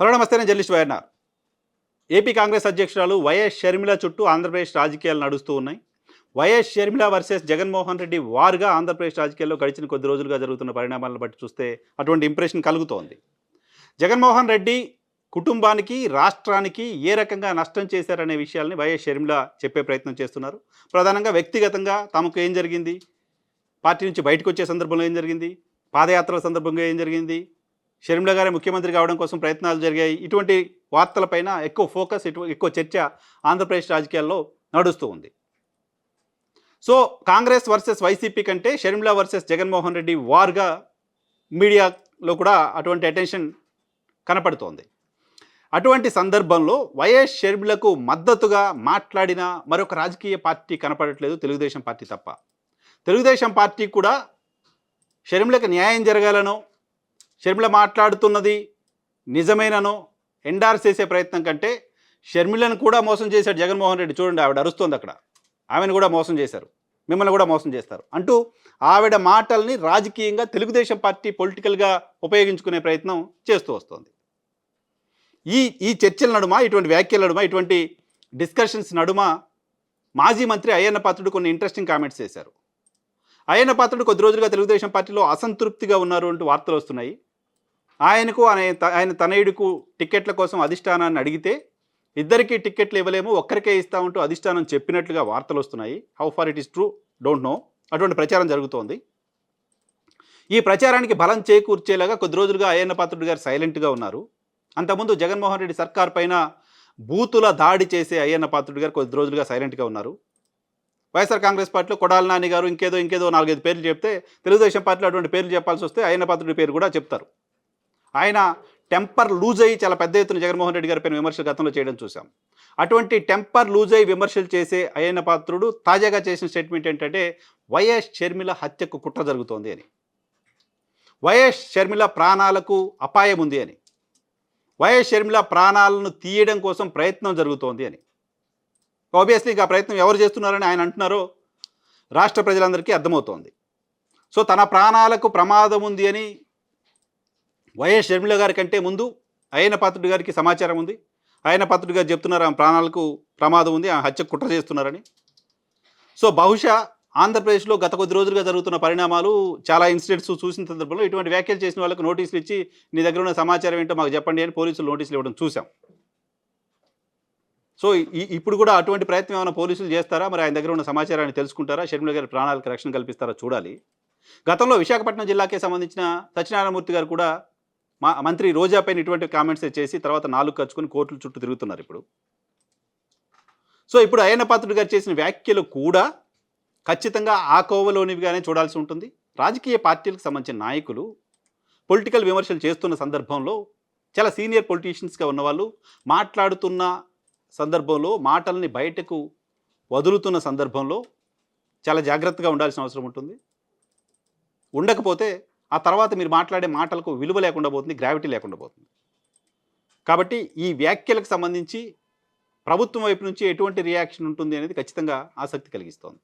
Hello నమస్తే నేను journalist YNR AP Congress అధ్యక్షురాలు వైఎస్ షర్మిల చుట్టూ ఆంధ్రప్రదేశ్ రాజకీయాలు నడుస్తూ ఉన్నాయి. Y S Sharmila versus Jaganmohan Reddy వారుగా ఆంధ్రప్రదేశ్ రాజకీయాల్లో గడిచిన కొద్ది రోజులుగా జరుగుతున్న పరిణామాలను బట్టి చూస్తే అటువంటి ఇంప్రెషన్ కలుగుతోంది. జగన్మోహన్ రెడ్డి కుటుంబానికి రాష్ట్రానికి ఏ రకంగా నష్టం చేశారనే విషయాల్ని వైఎస్ షర్మిల చెప్పే ప్రయత్నం చేస్తున్నారు. ప్రధానంగా వ్యక్తిగతంగా తమకు ఏం జరిగింది? పార్టీ నుంచి బయటకు వచ్చే సందర్భంలో ఏం జరిగింది? పాదయాత్రల సందర్భంగా ఏం జరిగింది? షర్మిల గారే ముఖ్యమంత్రి కావడం కోసం ప్రయత్నాలు జరిగాయి. ఇటువంటి వార్తలపైన ఎక్కువ ఫోకస్ ఎక్కువ చర్చ ఆంధ్రప్రదేశ్ రాజకీయాల్లో నడుస్తూ ఉంది. సో కాంగ్రెస్ వర్సెస్ వైసీపీ కంటే షర్మిల వర్సెస్ జగన్మోహన్ రెడ్డి వార్గా మీడియాలో కూడా అటువంటి అటెన్షన్ కనపడుతోంది. అటువంటి సందర్భంలో వైఎస్ షర్మిలకు మద్దతుగా మాట్లాడిన మరొక రాజకీయ పార్టీ కనపడట్లేదు తెలుగుదేశం పార్టీ తప్ప. తెలుగుదేశం పార్టీ కూడా షర్మిలకు న్యాయం జరగాలనో షర్మిల మాట్లాడుతున్నది నిజమేననో ఎండార్స్ చేసే ప్రయత్నం కంటే షర్మిలను కూడా మోసం చేశాడు జగన్మోహన్ రెడ్డి. చూడండి ఆవిడ అరుస్తోంది అక్కడ. ఆమెను కూడా మోసం చేశారు. మిమ్మల్ని కూడా మోసం చేస్తారు అంటూ ఆవిడ మాటల్ని రాజకీయంగా తెలుగుదేశం పార్టీ పొలిటికల్గా ఉపయోగించుకునే ప్రయత్నం చేస్తూ వస్తోంది. ఈ ఈ చర్చల నడుమ ఇటువంటి వ్యాఖ్యల నడుమ ఇటువంటి డిస్కషన్స్ నడుమ మాజీ మంత్రి అయ్యన్న పాత్రుడు కొన్ని ఇంట్రెస్టింగ్ కామెంట్స్ చేశారు. అయ్యన్న పాత్రుడు కొద్ది రోజులుగా తెలుగుదేశం పార్టీలో అసంతృప్తిగా ఉన్నారు అంటూ వార్తలు వస్తున్నాయి. ఆయనకు ఆయన ఆయన తనయుడికు టిక్కెట్ల కోసం అధిష్టానాన్ని అడిగితే ఇద్దరికీ టిక్కెట్లు ఇవ్వలేము ఒక్కరికే ఇస్తా ఉంటూ అధిష్టానం చెప్పినట్లుగా వార్తలు వస్తున్నాయి. How far it is true don't know అటువంటి ప్రచారం జరుగుతోంది. ఈ ప్రచారానికి బలం చేకూర్చేలాగా కొద్ది రోజులుగా అయ్యన్న పాత్రుడు గారు సైలెంట్గా ఉన్నారు. అంతకుముందు జగన్మోహన్ రెడ్డి సర్కార్ పైన బూతుల దాడి చేసే అయ్యన్న పాత్రుడు గారు కొద్ది రోజులుగా సైలెంట్గా ఉన్నారు. వైఎస్ఆర్ కాంగ్రెస్ పార్టీలో కొడాల నాని గారు ఇంకేదో ఇంకేదో నాలుగైదు పేర్లు చెప్తే తెలుగుదేశం పార్టీలో అటువంటి పేర్లు చెప్పాల్సి వస్తే అయ్యన్న పాత్రుడి పేరు కూడా చెప్తారు. ఆయన టెంపర్ లూజ్ అయ్యి చాలా పెద్ద ఎత్తున జగన్మోహన్ రెడ్డి గారి పైన విమర్శలు గతంలో చేయడం చూసాం అటువంటి టెంపర్ లూజ్ అయ్యి విమర్శలు చేసే అయ్యన్న పాత్రుడు తాజాగా చేసిన స్టేట్మెంట్ ఏంటంటే వైఎస్ షర్మిల హత్యకు కుట్ర జరుగుతోంది అని. వైఎస్ షర్మిల ప్రాణాలకు అపాయం ఉంది అని. వైఎస్ షర్మిల ప్రాణాలను తీయడం కోసం ప్రయత్నం జరుగుతోంది అని. ఆబ్వియస్లీ ఇంకా ప్రయత్నం ఎవరు చేస్తున్నారని ఆయన అంటున్నారో రాష్ట్ర ప్రజలందరికీ అర్థమవుతోంది. సో తన ప్రాణాలకు ప్రమాదం ఉంది అని వైఎస్ షర్మిల గారి కంటే ముందు ఆయన పాత్రుడి గారికి సమాచారం ఉంది. ఆయన పాత్రుడి గారు చెప్తున్నారు ఆమె ప్రాణాలకు ప్రమాదం ఉంది ఆమె హత్య కుట్ర చేస్తున్నారని. సో బహుశా ఆంధ్రప్రదేశ్లో గత కొద్ది రోజులుగా జరుగుతున్న పరిణామాలు చాలా ఇన్సిడెంట్స్ చూసిన సందర్భంలో ఇటువంటి వ్యాఖ్యలు చేసిన వాళ్ళకు నోటీసులు ఇచ్చి నీ దగ్గర ఉన్న సమాచారం ఏంటో మాకు చెప్పండి అని పోలీసులు నోటీసులు ఇవ్వడం చూసాం సో ఈ- ఇప్పుడు కూడా అటువంటి ప్రయత్నం ఏమైనా పోలీసులు చేస్తారా? మరి ఆయన దగ్గర ఉన్న సమాచారాన్ని తెలుసుకుంటారా? షర్మిల గారి ప్రాణాలకు రక్షణ కల్పిస్తారా చూడాలి. గతంలో విశాఖపట్నం జిల్లాకే సంబంధించిన సత్యనారాయణమూర్తి గారు కూడా మా మంత్రి రోజా పైన ఇటువంటి కామెంట్స్ చేసి తర్వాత నాలుగు ఖర్చుకొని కోర్టుల చుట్టూ తిరుగుతున్నారు ఇప్పుడు. సో ఇప్పుడు అయ్యన్న పాత్రుడు గారు చేసిన వ్యాఖ్యలు కూడా ఖచ్చితంగా ఆ కోవలోనివిగానే చూడాల్సి ఉంటుంది. రాజకీయ పార్టీలకు సంబంధించిన నాయకులు పొలిటికల్ విమర్శలు చేస్తున్న సందర్భంలో చాలా సీనియర్ పొలిటీషియన్స్గా ఉన్నవాళ్ళు మాట్లాడుతున్న సందర్భంలో మాటల్ని బయటకు వదులుతున్న సందర్భంలో చాలా జాగ్రత్తగా ఉండాల్సిన అవసరం ఉంటుంది. ఉండకపోతే ఆ తర్వాత మీరు మాట్లాడే మాటలకు విలువ లేకుండా పోతుంది గ్రావిటీ లేకుండా పోతుంది. కాబట్టి ఈ వ్యాఖ్యలకు సంబంధించి ప్రభుత్వం వైపు నుంచి ఎటువంటి రియాక్షన్ ఉంటుంది అనేది ఖచ్చితంగా ఆసక్తి కలిగిస్తోంది.